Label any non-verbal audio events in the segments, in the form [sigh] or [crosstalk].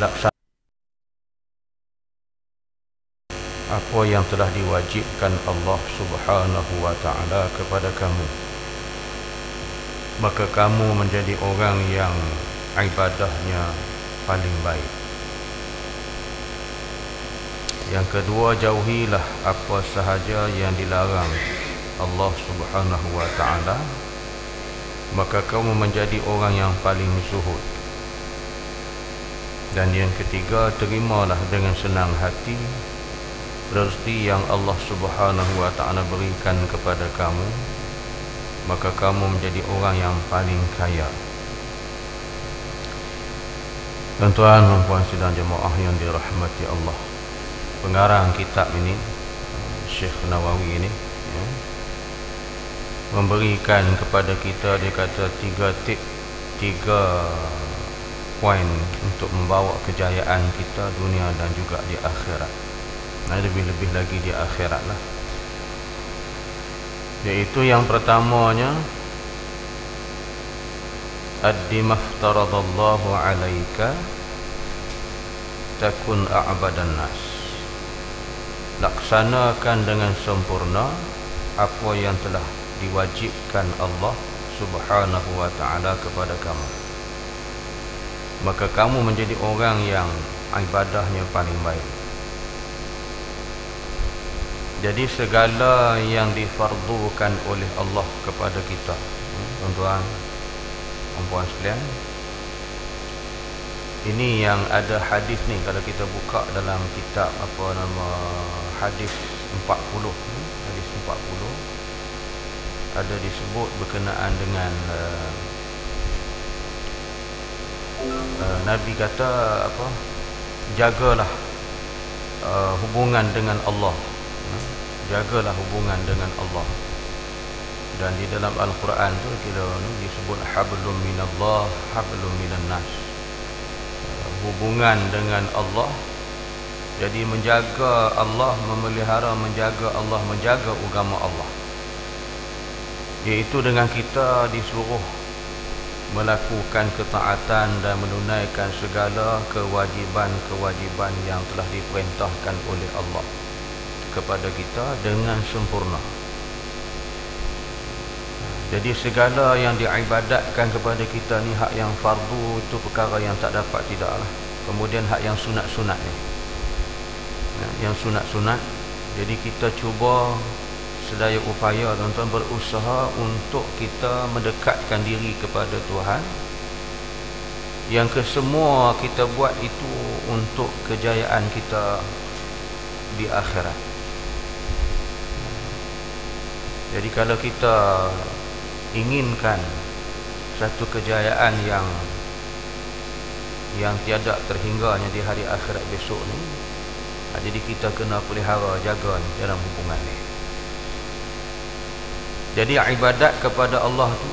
laksana apa yang telah diwajibkan Allah Subhanahu wa taala kepada kamu? Maka kamu menjadi orang yang ibadahnya paling baik. Yang kedua jauhilah apa sahaja yang dilarang Allah Subhanahu wa taala. Maka kamu menjadi orang yang paling zuhud dan yang ketiga terimalah dengan senang hati rezeki yang Allah Subhanahu wa taala berikan kepada kamu. Maka kamu menjadi orang yang paling kaya. Tuan-tuan dan puan sidang jemaah yang dirahmati Allah. Pengarang kitab ini Syekh Nawawi ini ya, memberikan kepada kita dia kata tiga tip tiga poin untuk membawa kejayaan kita dunia dan juga di akhirat. Nah, lebih-lebih lagi di akhirat lah iaitu yang pertamanya addi maftaradallahu alaika takun a'badan nas. Laksanakan dengan sempurna apa yang telah diwajibkan Allah Subhanahu wa taala kepada kamu maka kamu menjadi orang yang ibadahnya paling baik. Jadi segala yang difardukan oleh Allah kepada kita. Hmm, tuan-tuan puan sekalian. Ini yang ada hadis ni kalau kita buka dalam kitab apa nama hadis 40 hadis 40 ada disebut berkenaan dengan uh, uh, Nabi kata apa? Jagalah uh, hubungan dengan Allah. Uh, jagalah hubungan dengan Allah. Dan di dalam Al-Quran tu kita disebut hablum minallah hablum minan nas. Hubungan dengan Allah. Jadi menjaga Allah memelihara menjaga Allah menjaga agama Allah. Iaitu dengan kita disuruh melakukan ketaatan dan menunaikan segala kewajiban-kewajiban yang telah diperintahkan oleh Allah kepada kita dengan sempurna jadi segala yang diibadatkan kepada kita ni hak yang fardu itu perkara yang tak dapat tidaklah. Kemudian hak yang sunat-sunat ni. Ya, yang sunat-sunat. Jadi kita cuba sedaya upaya tuan-tuan berusaha untuk kita mendekatkan diri kepada Tuhan. Yang kesemua kita buat itu untuk kejayaan kita di akhirat. Jadi kalau kita inginkan satu kejayaan yang yang tiada terhingganya di hari akhirat besok ni jadi kita kena pelihara jaga dalam hubungan ni jadi ibadat kepada Allah tu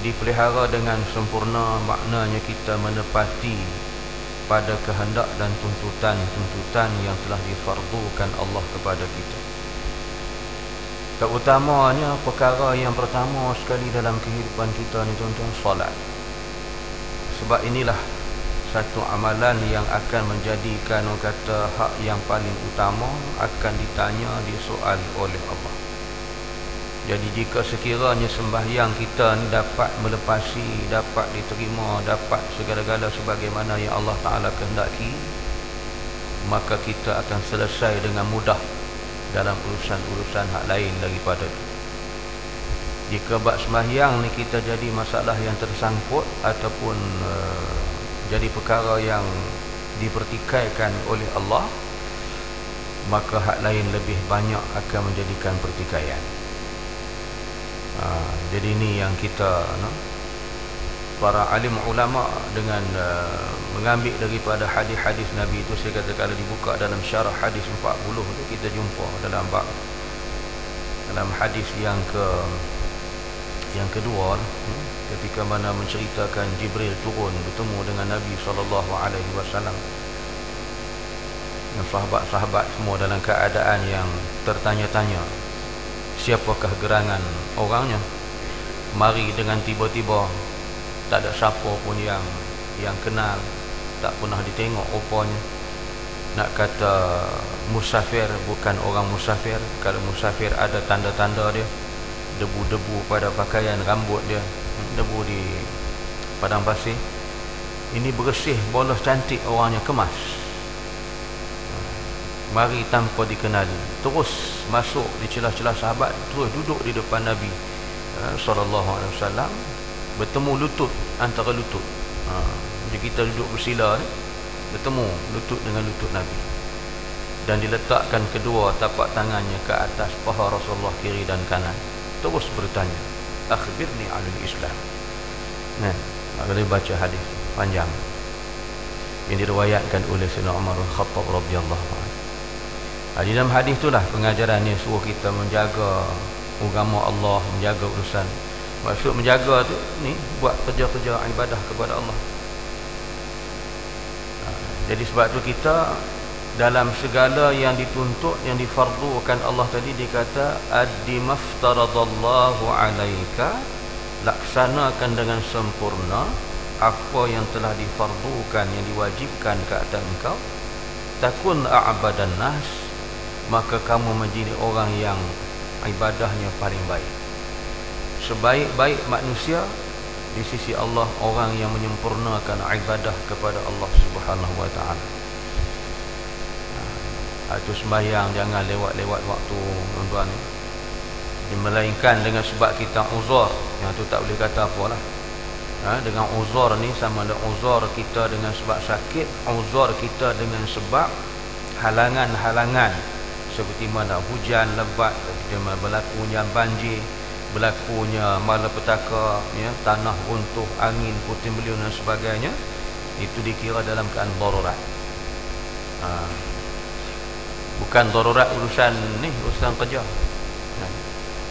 dipelihara dengan sempurna maknanya kita menepati pada kehendak dan tuntutan-tuntutan yang telah difardukan Allah kepada kita Terutamanya perkara yang pertama sekali dalam kehidupan kita ni tuan-tuan solat. Sebab inilah satu amalan yang akan menjadikan orang kata hak yang paling utama akan ditanya di soal oleh Allah. Jadi jika sekiranya sembahyang kita ni dapat melepasi, dapat diterima, dapat segala-gala sebagaimana yang Allah Ta'ala kehendaki, maka kita akan selesai dengan mudah dalam urusan-urusan hak lain daripada itu. Jika bab sembahyang ni kita jadi masalah yang tersangkut ataupun uh, jadi perkara yang dipertikaikan oleh Allah, maka hak lain lebih banyak akan menjadikan pertikaian. Uh, jadi ini yang kita no, para alim ulama dengan uh, mengambil daripada hadis-hadis Nabi itu saya kata kalau dibuka dalam syarah hadis 40 itu kita jumpa dalam bab dalam hadis yang ke yang kedua hmm, ketika mana menceritakan Jibril turun bertemu dengan Nabi wasallam. Dan sahabat-sahabat semua dalam keadaan yang tertanya-tanya siapakah gerangan orangnya? Mari dengan tiba-tiba tak ada siapa pun yang yang kenal tak pernah ditengok rupanya. Nak kata musafir bukan orang musafir. Kalau musafir ada tanda-tanda dia. Debu-debu pada pakaian rambut dia. Debu di padang pasir. Ini bersih bolos cantik orangnya kemas mari tanpa dikenali. Terus masuk di celah-celah sahabat terus duduk di depan Nabi eh, sallallahu alaihi wasallam. Bertemu lutut antara lutut. Ha, kita duduk bersila ni bertemu lutut dengan lutut Nabi. Dan diletakkan kedua tapak tangannya ke atas paha Rasulullah kiri dan kanan. Terus bertanya akhbirni alil islam. Nah kalau baca hadis panjang. Yang diriwayatkan oleh Sayyidina Umar Al-Khattab radhiyallahu anhu di dalam hadis itulah pengajaran yang suruh kita menjaga agama Allah menjaga urusan. Maksud menjaga tu ni buat kerja-kerja ibadah kepada Allah. Jadi sebab tu kita dalam segala yang dituntut yang difardukan Allah tadi dikata addi maftaradallahu alaika laksanakan dengan sempurna apa yang telah difardukan yang diwajibkan ke atas engkau. Takun a'badan nas maka kamu menjadi orang yang ibadahnya paling baik sebaik-baik manusia di sisi Allah orang yang menyempurnakan ibadah kepada Allah Subhanahu wa taala. Ha, itu sembahyang jangan lewat-lewat waktu tuan-tuan. Melainkan dengan sebab kita uzur yang tu tak boleh kata apalah. Ha, dengan uzur ni sama ada uzur kita dengan sebab sakit, uzur kita dengan sebab halangan-halangan seperti mana hujan lebat, mana berlakunya banjir, berlakunya malapetaka ya tanah runtuh angin puting beliung dan sebagainya itu dikira dalam keadaan darurat ha. bukan darurat urusan ni urusan kerja ha.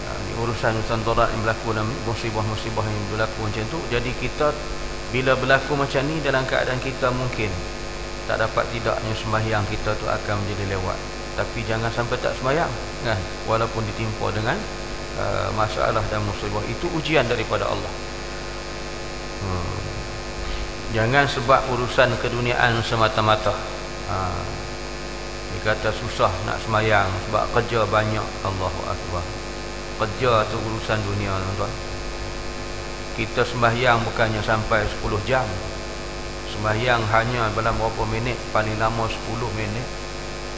Ha, urusan urusan darurat yang berlaku dalam musibah-musibah yang berlaku macam tu jadi kita bila berlaku macam ni dalam keadaan kita mungkin tak dapat tidaknya sembahyang kita tu akan menjadi lewat tapi jangan sampai tak sembahyang. Kan walaupun ditimpa dengan Uh, masalah dan musibah itu ujian daripada Allah. Hmm. jangan sebab urusan keduniaan semata-mata. Ha. dia kata susah nak semayang sebab kerja banyak. Allahu Akbar. Kerja tu urusan dunia tuan kita sembahyang bukannya sampai 10 jam. Sembahyang hanya dalam berapa minit? Paling lama 10 minit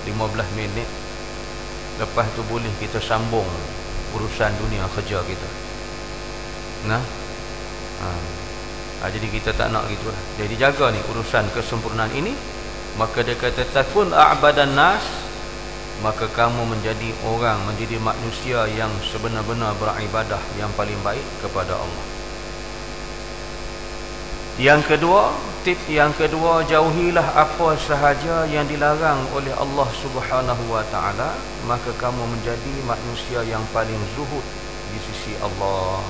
15 minit lepas tu boleh kita sambung urusan dunia kerja kita. Nah? Ha. Ha, jadi kita tak nak gitu lah. Jadi jaga ni urusan kesempurnaan ini maka dia kata takun a'badan nas maka kamu menjadi orang menjadi manusia yang sebenar-benar beribadah yang paling baik kepada Allah. Yang kedua tip yang kedua jauhilah apa sahaja yang dilarang oleh Allah Subhanahu wa taala maka kamu menjadi manusia yang paling zuhud di sisi Allah.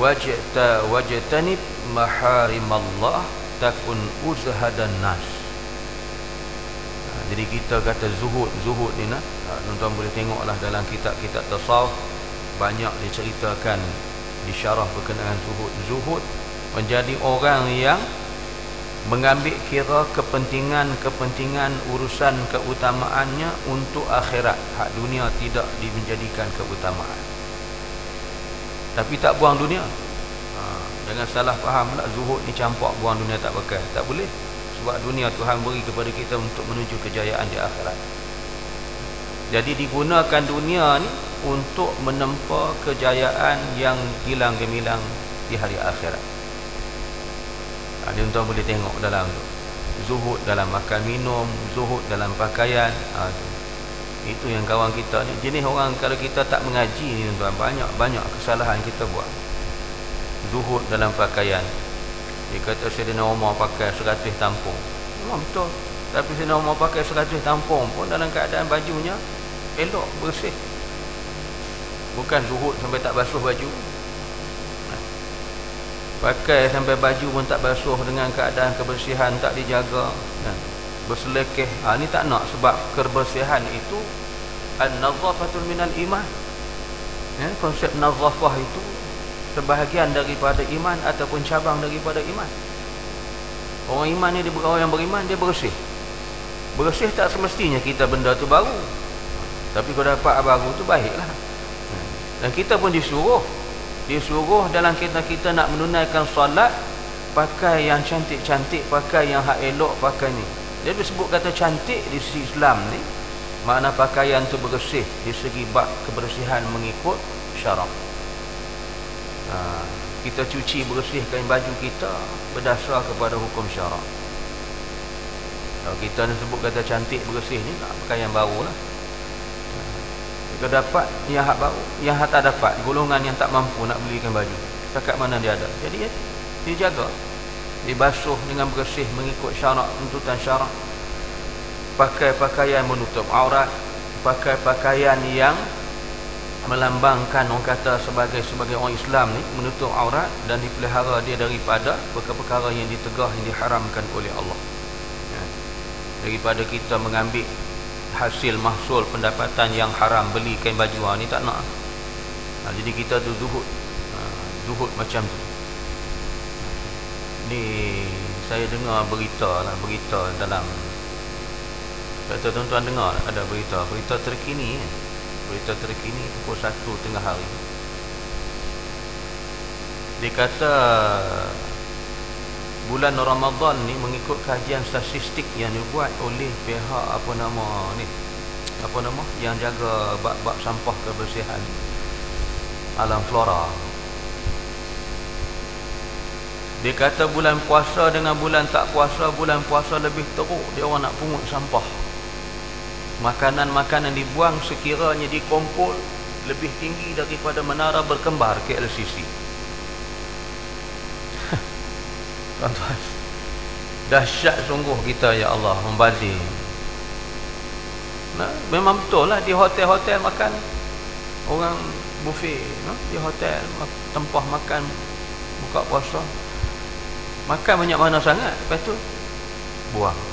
Wajta wajtanib maharimallah takun uzhadan nas. Ha, jadi kita kata zuhud zuhud ni nak. Ha, tuan-tuan boleh tengoklah dalam kitab-kitab tasawuf banyak diceritakan disyarah berkenaan zuhud zuhud menjadi orang yang mengambil kira kepentingan-kepentingan urusan keutamaannya untuk akhirat. Hak dunia tidak dimenjadikan keutamaan. Tapi tak buang dunia. Ha, jangan salah faham lah zuhud ni campak buang dunia tak pakai. Tak boleh. Sebab dunia Tuhan beri kepada kita untuk menuju kejayaan di akhirat. Jadi digunakan dunia ni untuk menempa kejayaan yang hilang gemilang di hari akhirat ha, dia tuan boleh tengok dalam zuhud dalam makan minum zuhud dalam pakaian. Ha, itu yang kawan kita ni. Jenis orang kalau kita tak mengaji ni tuan banyak-banyak kesalahan kita buat. Zuhud dalam pakaian. Dia kata Sayyidina Umar pakai seratus tampung. Memang betul. Tapi Sayyidina Umar pakai seratus tampung pun dalam keadaan bajunya elok bersih. Bukan zuhud sampai tak basuh baju pakai sampai baju pun tak basuh dengan keadaan kebersihan tak dijaga. Kan? berselekeh. Ha, ni tak nak sebab kebersihan itu an-nazafatul minal iman. Ya, konsep nazafah itu sebahagian daripada iman ataupun cabang daripada iman. Orang iman ni dia orang yang beriman dia bersih. Bersih tak semestinya kita benda tu baru. Tapi kalau dapat baru tu baiklah. Dan kita pun disuruh disuruh dalam kita kita nak menunaikan solat pakai yang cantik-cantik pakai yang hak elok pakai ni. Dia disebut kata cantik di sisi Islam ni makna pakaian tu bersih di segi bak kebersihan mengikut syarak. Ha, kita cuci bersihkan baju kita berdasar kepada hukum syarak. Kalau kita ni sebut kata cantik bersih ni tak pakai yang baru lah jika dapat yang hak baru yang hak tak dapat. Golongan yang tak mampu nak belikan baju. Dekat mana dia ada? Jadi ya, dijaga dibasuh dengan bersih mengikut syarak tuntutan syarak. Pakai pakaian menutup aurat. Pakai pakaian yang melambangkan orang kata sebagai sebagai orang Islam ni menutup aurat dan dipelihara dia daripada perkara-perkara yang ditegah yang diharamkan oleh Allah. Ya. daripada kita mengambil hasil mahsul pendapatan yang haram beli kain baju ha, ni tak nak. Ha, jadi kita tu zuhud. Ha, zuhud macam tu. Ni saya dengar berita lah berita dalam. Kata tuan-tuan dengar ada berita. Berita terkini eh. Berita terkini pukul 1 tengah hari. Dia kata bulan Ramadan ni mengikut kajian statistik yang dibuat oleh pihak apa nama ni? Apa nama? Yang jaga bak-bak sampah kebersihan. Alam flora. Dia kata bulan puasa dengan bulan tak puasa bulan puasa lebih teruk. Dia orang nak pungut sampah. Makanan-makanan dibuang sekiranya dikumpul lebih tinggi daripada menara berkembar KLCC tuan-tuan dahsyat sungguh kita ya Allah membazir nah, memang betul lah di hotel-hotel makan orang buffet no? di hotel tempah makan buka puasa makan banyak mana sangat lepas tu buang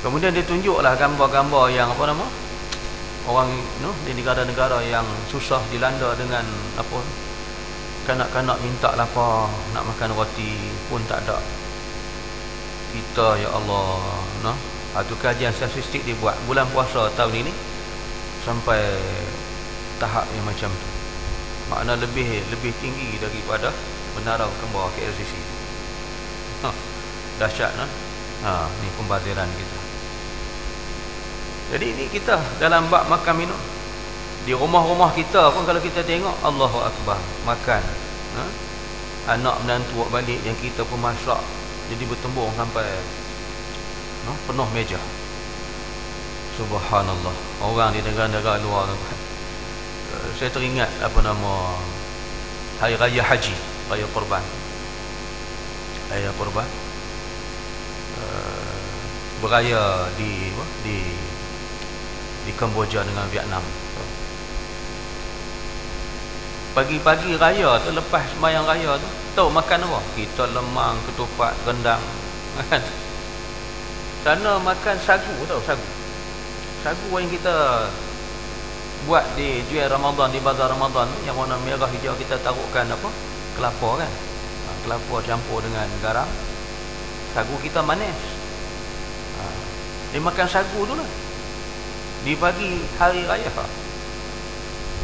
Kemudian dia tunjuklah gambar-gambar yang apa nama? Orang no, di negara-negara yang susah dilanda dengan apa? Kanak-kanak minta lapar, nak makan roti pun tak ada. Kita ya Allah, no? Itu kajian statistik dibuat bulan puasa tahun ini sampai tahap yang macam tu. Makna lebih lebih tinggi daripada menara kembar KLCC. Ha, dahsyat no? Ha, ni pembaziran kita. Jadi ini kita dalam bab makan minum di rumah-rumah kita pun kalau kita tengok Allahu akbar makan. Ha? anak menantu balik yang kita pun masak jadi bertembung sampai ha? penuh meja. Subhanallah. Orang di negara-negara luar uh, [laughs] saya teringat apa nama hari raya haji raya korban raya korban uh, beraya di di di Kemboja dengan Vietnam pagi-pagi raya tu lepas sembahyang raya tu tahu makan apa? Kita lemang ketupat rendang. [laughs] Sana makan sagu tahu sagu? Sagu yang kita buat di jual Ramadan di bazar Ramadan yang warna merah hijau kita taruhkan apa? Kelapa kan? Ha, kelapa campur dengan garam. Sagu kita manis. Ha, dia makan sagu tu lah. Di pagi hari raya.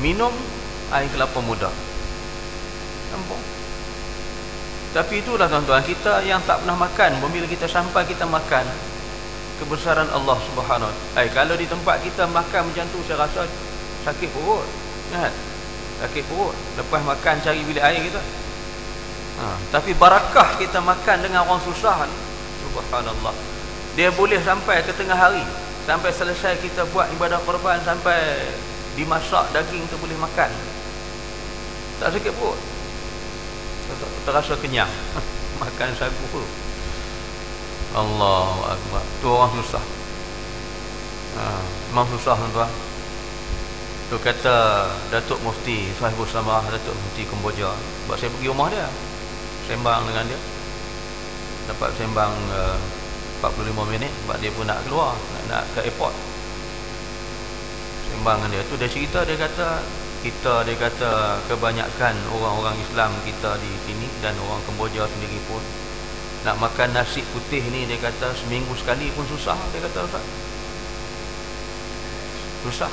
Minum air kelapa muda. Nampak? Tapi itulah tuan-tuan kita yang tak pernah makan. Bila kita sampai kita makan kebesaran Allah subhanahu ay, kalau di tempat kita makan macam tu saya rasa sakit perut. Kan sakit perut. Lepas makan cari bilik air kita. Ha. tapi barakah kita makan dengan orang susah ni? Subhanallah. Dia boleh sampai ke tengah hari. Sampai selesai kita buat ibadah korban sampai dimasak daging tu boleh makan tak sakit perut. Terasa kenyang. [laughs] Makan sagu Allah Akbar. Tu orang susah. Ha, memang susah tuan tu kata Datuk Mufti Sahibul Samah Datuk Mufti Kemboja. Sebab saya pergi rumah dia. Sembang dengan dia. Dapat sembang uh, 45 minit sebab dia pun nak keluar nak, nak ke airport. Sembang dengan dia. Tu dia cerita dia kata kita dia kata kebanyakan orang-orang Islam kita di sini dan orang Kemboja sendiri pun. Nak makan nasi putih ni dia kata seminggu sekali pun susah dia kata Ustaz. Susah.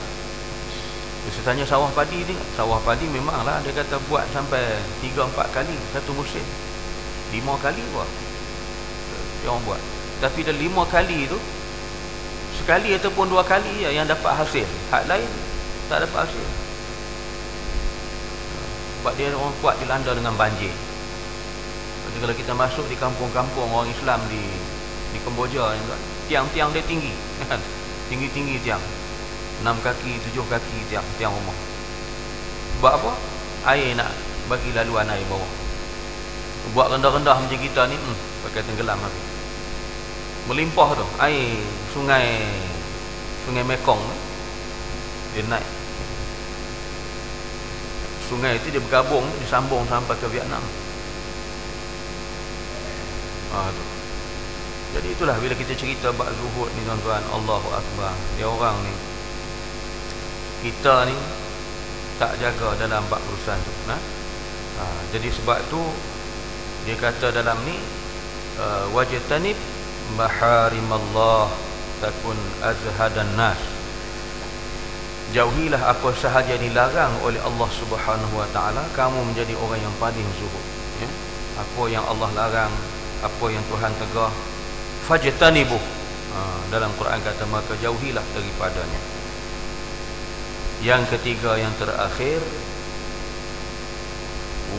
Dia tanya sawah padi ni sawah padi memanglah dia kata buat sampai 3-4 kali satu musim. 5 kali buat. Dia orang buat. Tapi dah 5 kali tu sekali ataupun dua kali ya yang dapat hasil. Hak lain tak dapat hasil sebab dia orang kuat dilanda dengan banjir. Jadi kalau kita masuk di kampung-kampung orang Islam di di Kemboja tiang-tiang dia tinggi kan? [laughs] tinggi-tinggi tiang. Enam kaki, tujuh kaki tiang tiang rumah. Buat apa? air nak bagi laluan air bawah. Buat rendah-rendah macam kita ni hmm, pakai tenggelam habis. Melimpah tu air sungai sungai Mekong dia naik sungai itu dia bergabung disambung sampai ke Vietnam ah, tu. jadi itulah bila kita cerita bab zuhud ni tuan-tuan Allahu Akbar dia orang ni kita ni tak jaga dalam bab urusan tu nah? ha, jadi sebab tu dia kata dalam ni uh, wajtanib maharimallah takun azhadan nas jauhilah apa sahaja dilarang oleh Allah Subhanahu wa taala. Kamu menjadi orang yang paling zuhud ya. Apa yang Allah larang apa yang Tuhan tegah fajtanibu. Ha, dalam Quran kata maka jauhilah daripadanya. Yang ketiga yang terakhir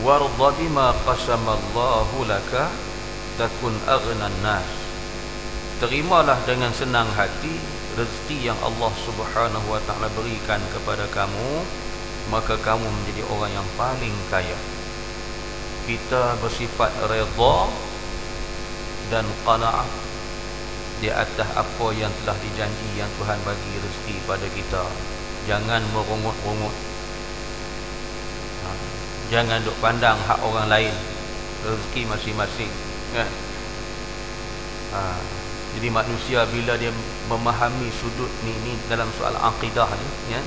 warda bima qasamallahu laka takun aghnan nas. Terimalah dengan senang hati rezeki yang Allah Subhanahu wa taala berikan kepada kamu maka kamu menjadi orang yang paling kaya kita bersifat redha dan qanaah di atas apa yang telah dijanji yang Tuhan bagi rezeki pada kita jangan merungut-rungut ha. jangan duk pandang hak orang lain rezeki masing-masing kan ha. Jadi manusia bila dia memahami sudut ni ni dalam soal akidah ni ya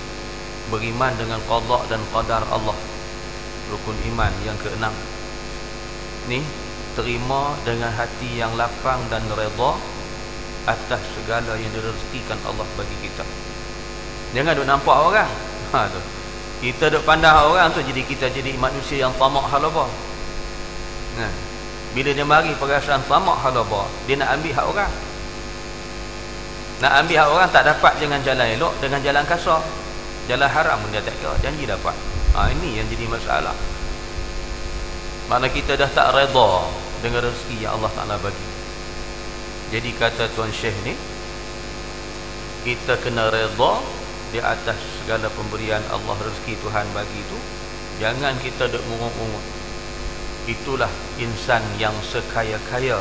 beriman dengan qada dan qadar Allah. Rukun iman yang keenam. Ni terima dengan hati yang lapang dan redha atas segala yang direzekikan Allah bagi kita. Jangan duk nampak orang. [laughs] Ha tu. Kita duk pandang orang tu jadi kita jadi manusia yang tamak halaba. Nah bila dia mari perasaan tamak halaba dia nak ambil hak orang nak ambil hak orang tak dapat dengan jalan elok dengan jalan kasar. Jalan haram dia tak kira janji dapat. Ha, ini yang jadi masalah. Mana kita dah tak reda dengan rezeki yang Allah Ta'ala bagi. Jadi kata Tuan Syekh ni kita kena reda di atas segala pemberian Allah rezeki Tuhan bagi itu jangan kita duk mungut-mungut itulah insan yang sekaya-kaya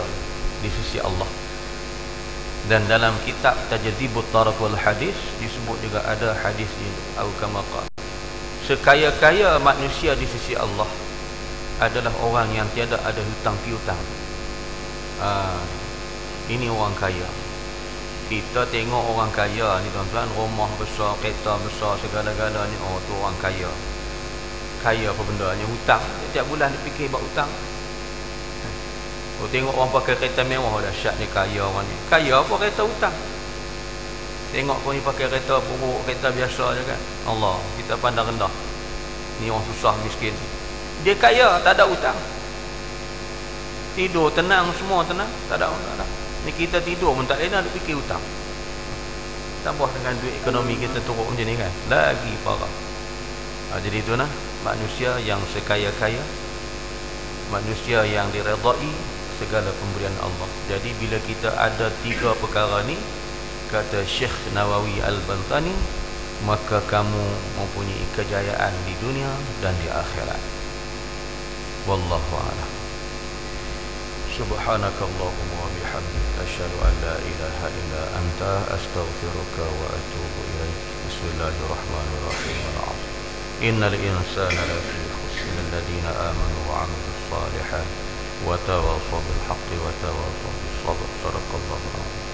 di sisi Allah dan dalam kitab Tajdibut Tarakul Hadis disebut juga ada hadis ini. Au kama sekaya-kaya manusia di sisi Allah adalah orang yang tiada ada hutang piutang. Ha, ini orang kaya. Kita tengok orang kaya ni tuan-tuan. Rumah besar kereta besar segala-galanya oh tu orang kaya. Kaya apa benda hanya hutang. Setiap bulan dia fikir buat hutang Oh tengok orang pakai kereta mewah dah syak ni kaya orang ni. Kaya apa kereta hutang? Tengok kau ni pakai kereta buruk, kereta biasa je kan. Allah, kita pandang rendah. Ni orang susah miskin. Dia kaya, tak ada hutang. Tidur tenang semua tenang, tak ada ada. Ni kita tidur pun tak enak nak fikir hutang. Tambah dengan duit ekonomi kita turun macam ni kan. Lagi parah. Ha, jadi itu nah, manusia yang sekaya-kaya manusia yang diredai segala pemberian Allah. Jadi bila kita ada tiga perkara ni kata Syekh Nawawi Al-Bantani maka kamu mempunyai kejayaan di dunia dan di akhirat. Wallahu a'lam. Subhanaka Allahumma wa bihamdika asyhadu an la ilaha illa anta astaghfiruka wa atubu ilaik. Bismillahirrahmanirrahim. Innal insana lafi khusr alladhina amanu wa 'amilus salihat وتواصوا بالحق وتواصوا بالصبر. صدق الله العظيم.